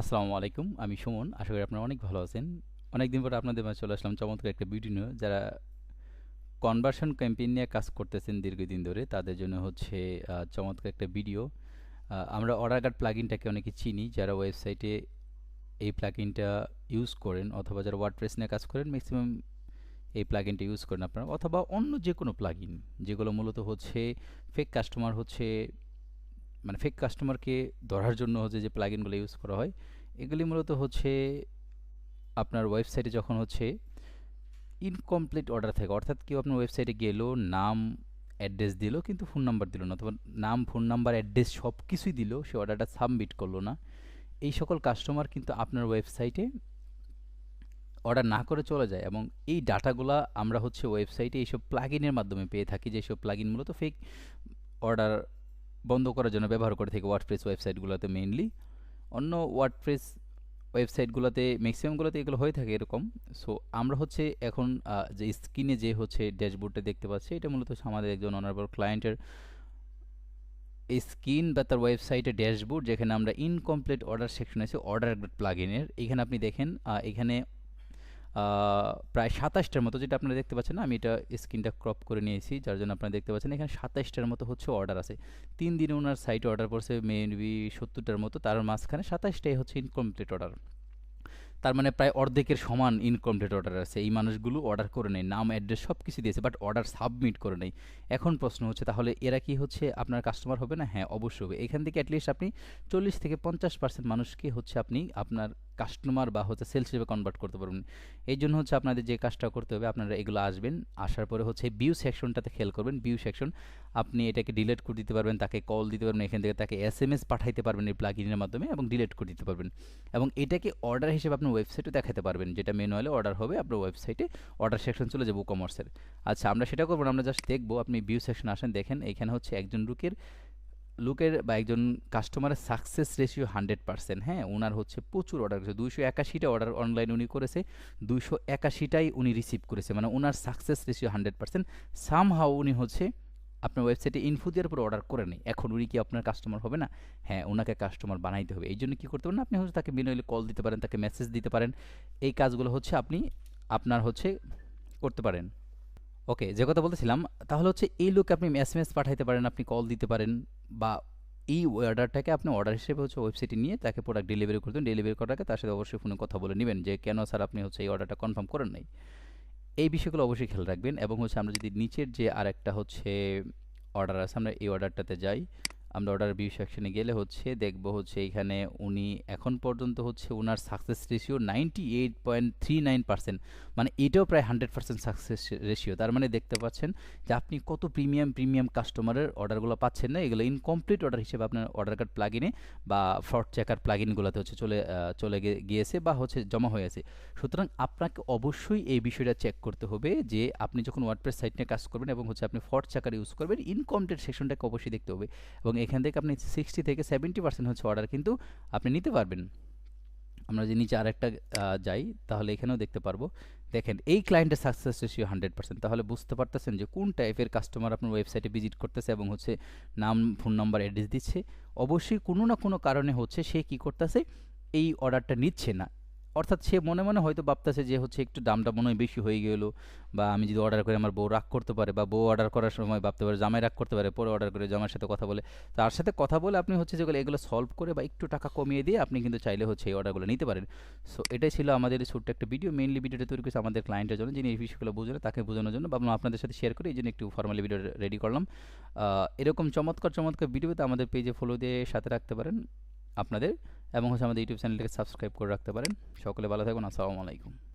আসসালামু আলাইকুম, আমি সুমন। আশা করি আপনারা অনেক ভালো আছেন। অনেক দিন পর আপনাদের মাঝে চলে আসলাম চমৎকার একটা ভিডিও নিয়ে। যারা কনভার্সন ক্যাম্পেইন নিয়ে কাজ করতেছেন দীর্ঘদিন ধরে, তাদের জন্য হচ্ছে চমৎকার একটা ভিডিও। আমরা অর্ডার কার্ড প্লাগইনটাকে অনেকে চিনি, যারা ওয়েবসাইটে এই প্লাগইনটা ইউজ করেন, অথবা যারা ওয়ার্ডপ্রেস নিয়ে কাজ করেন ম্যাক্সিমাম এই প্লাগইনটা ইউজ করেন আপনারা। অথবা অন্য যে কোনো প্লাগইন যেগুলো মূলত হচ্ছে ফেক কাস্টমার হচ্ছে মানে ফেক কাস্টমারকে ধরার জন্য হচ্ছে যে প্লাগইনগুলো ইউজ করা হয়, এগুলি মূলত হচ্ছে আপনার ওয়েবসাইটে যখন হচ্ছে ইনকমপ্লিট অর্ডার থাকে, অর্থাৎ কেউ আপনার ওয়েবসাইটে গেলো, নাম অ্যাড্রেস দিল, কিন্তু ফোন নাম্বার দিল না, অথবা নাম ফোন নাম্বার অ্যাড্রেস সব কিছুই দিল, সে অর্ডারটা সাবমিট করল না, এই সকল কাস্টমার কিন্তু আপনার ওয়েবসাইটে অর্ডার না করে চলে যায় এবং এই ডাটাগুলা আমরা হচ্ছে ওয়েবসাইটে এইসব প্লাগইনের মাধ্যমে পেয়ে থাকি, যেসব প্লাগইন মূলত ফেক অর্ডার বন্ধ করার জন্য ব্যবহার করে থাকি ওয়ার্ডপ্রেস ওয়েবসাইটগুলোতে মেইনলি অন্য ওয়ার্ডপ্রেস ওয়েবসাইটগুলোতে ম্যাক্সিমামগুলোতে এগুলো হয়ে থাকে এরকম। সো আমরা হচ্ছে এখন যে স্ক্রিনে যে হচ্ছে ড্যাশবোর্ডটা দেখতে পাচ্ছি, এটা মূলত আমাদের একজন অনারেবল ক্লায়েন্টের স্ক্রিন বা তার ওয়েবসাইটে ড্যাশবোর্ড যেখানে আমরা ইনকমপ্লিট অর্ডার সেকশন আছে অর্ডার প্লাগইনের এখানে আপনি দেখেন এখানে প্রায় সাতাশটার মতো যেটা আপনারা দেখতে পাচ্ছেন, আমি এটা স্ক্রিনটা ক্রপ করে নিয়েছি, যার জন্য আপনারা দেখতে পাচ্ছেন এখানে সাতাশটার মতো হচ্ছে অর্ডার আছে। তিন দিনে ওনার সাইটে অর্ডার পড়ছে মেবি সত্তরটার মতো, তার মাঝখানে সাতাশটাই হচ্ছে ইনকমপ্লিট অর্ডার তার মানে প্রায় অর্ধেকের সমান ইনকমপ্লিট অর্ডার আছে। এই মানুষগুলো অর্ডার করে নেয়, নাম অ্যাড্রেস সব কিছু দিয়েছে বাট অর্ডার সাবমিট করে নেই এখন প্রশ্ন হচ্ছে, তাহলে এরা কি হচ্ছে আপনার কাস্টমার হবে না? হ্যাঁ অবশ্যই হবে। এখান থেকে অ্যাটলিস্ট আপনি চল্লিশ থেকে পঞ্চাশ পার্সেন্ট মানুষকে হচ্ছে আপনি আপনার কাস্টমার বা হচ্ছে সেলস হিসেবে কনভার্ট করতে পারবেন। এই জন্য হচ্ছে আপনাদের যে কাজটা করতে হবে, আপনারা এগুলো আসবেন, আসার পরে হচ্ছে বিউ সেকশনটাতে খেয়াল করবেন। বিউ সেকশন আপনি এটাকে ডিলিট করে দিতে পারবেন, তাকে কল দিতে পারবেন, এখান থেকে তাকে এস এম এস পাঠাইতে পারবেন এই প্লাগইনের মাধ্যমে এবং ডিলিট করে দিতে পারবেন। এবং এটাকে অর্ডার হিসেবে আপনার ওয়েবসাইটে দেখাতে পারবেন, যেটা ম্যানুয়ালে অর্ডার হবে, আপনার ওয়েবসাইটে অর্ডার সেকশন চলে যাব কমার্সের আচ্ছা আমরা সেটা করব আমরা জাস্ট দেখব, আপনি বিউ সেকশন আসেন, দেখেন, এখানে হচ্ছে একজন লোকের লোকের বা একজন কাস্টমারের সাকসেস রেশিও হান্ড্রেড পার্সেন্ট হ্যাঁ? ওনার হচ্ছে প্রচুর অর্ডার করেছে। দুইশো একাশিটা অর্ডার অনলাইন উনি করেছে, দুইশো একাশিটাই উনি রিসিভ করেছে। মানে ওনার success ratio hundred percent somehow উনি হচ্ছে আপনার ওয়েবসাইটে ইনফো দেওয়ার পর অর্ডার করে নেই। এখন উনি কি আপনার কাস্টমার হবে না? হ্যাঁ ওনাকে কাস্টমার বানাইতে হবে। এই জন্য কী করতে পারেন? আপনি হচ্ছে তাকে বিনয়লে কল দিতে পারেন, তাকে মেসেজ দিতে পারেন। এই কাজগুলো হচ্ছে আপনি আপনার হচ্ছে করতে পারেন। ওকে, যে কথা বলতেছিলাম, তাহলে হচ্ছে এই লোক আপনি এস এম এস পাঠাইতে পারেন, আপনি কল দিতে পারেন, বা এই অর্ডারটাকে আপনি অর্ডার হিসেবে হচ্ছে ওয়েবসাইটে নিয়ে তাকে প্রোডাক্ট ডেলিভারি করতেন ডেলিভারি আগে তার সাথে অবশ্যই ফোনে কথা বলে নেবেন যে, কেন স্যার আপনি হচ্ছে এই অর্ডারটা কনফার্ম করেন নাই? এই বিষয়গুলো অবশ্যই খেয়াল রাখবেন, এবং হচ্ছে আমরা যদি নিচের যে আরেকটা হচ্ছে অর্ডার আছে, আমরা এই অর্ডারটাতে যাই। আমরা অর্ডার ভিউ সেকশনে গেলে হচ্ছে দেখব হচ্ছে এখানে উনি এখন পর্যন্ত হচ্ছে ওনার success ratio ninety eight point three nine percent মানে এটাও প্রায় হান্ড্রেড পার্সেন্ট সাকসেস রেশিও তার মানে দেখতে পাচ্ছেন যে আপনি কত প্রিমিয়াম প্রিমিয়াম কাস্টমারের অর্ডারগুলো পাচ্ছেন না। এগুলো ইনকমপ্লিট অর্ডার হিসেবে আপনার অর্ডার কার্ড প্লাগিনে বা ফ্রড চেকার প্লাগিনগুলোতে হচ্ছে চলে চলে গিয়েছে বা হচ্ছে জমা হয়ে আছে। সুতরাং আপনাকে অবশ্যই এই বিষয়টা চেক করতে হবে যে আপনি যখন ওয়ার্ডপ্রেস সাইট নিয়ে কাজ করবেন এবং হচ্ছে আপনি ফ্রড চেকার ইউজ করবেন ইনকমপ্লিট সেকশনটাকে অবশ্যই দেখতে হবে এবং এখান থেকে আপনি সিক্সটি থেকে সেভেন্টি পার্সেন্ট হচ্ছে অর্ডার কিন্তু আপনি নিতে পারবেন। আমরা যে নিচে আরেকটা যাই, তাহলে এখানেও দেখতে পারব। দেখেন, এই ক্লায়েন্টের সাকসেস রেশিও হান্ড্রেড পার্সেন্ট তাহলে বুঝতে পারতেছেন যে কোন টাইপের কাস্টমার আপনার ওয়েবসাইটে ভিজিট করতেছে এবং হচ্ছে নাম ফোন নাম্বার অ্যাড্রেস দিচ্ছে। অবশ্যই কোনো না কোনো কারণে হচ্ছে সে কী করতেছে, এই অর্ডারটা নিচ্ছে না। অর্থাৎ সে মনে মনে হয়তো ভাবতেছে যে হচ্ছে একটু দামটা মনে হয় বেশি হয়ে গেলো বা আমি যদি অর্ডার করি আমার বউ রাগ করতে পারে বা বউ অর্ডার করার সময় ভাবতে পারে জামাই রাগ করতে পারে, পরে অর্ডার করে জামার সাথে কথা বলে। তার সাথে কথা বলে আপনি হচ্ছে যেগুলো এগুলো সলভ করে বা একটু টাকা কমিয়ে দিয়ে আপনি কিন্তু চাইলে হচ্ছে এই অর্ডারগুলো নিতে পারেন। সো এটাই ছিল আমাদের ছোট্ট একটা ভিডিও মেইনলি ভিডিওটা তৈরি করেছে আমাদের ক্লায়েন্টের জন্য যিনি এই বিষয়গুলো বুঝলেন তাকে বোঝানোর জন্য বা আপনাদের সাথে শেয়ার করি এই জন্য একটু ফর্মালি ভিডিও রেডি করলাম। এরকম চমৎকার চমৎকার ভিডিওতে আমাদের পেজে ফলো দিয়ে সাথে রাখতে পারেন। আপনাদের এবং হচ্ছে আমাদের ইউটিউব চ্যানেলটাকে সাবস্ক্রাইব করে রাখতে পারেন। সকলে ভালো থাকুন, আসসালামু আলাইকুম।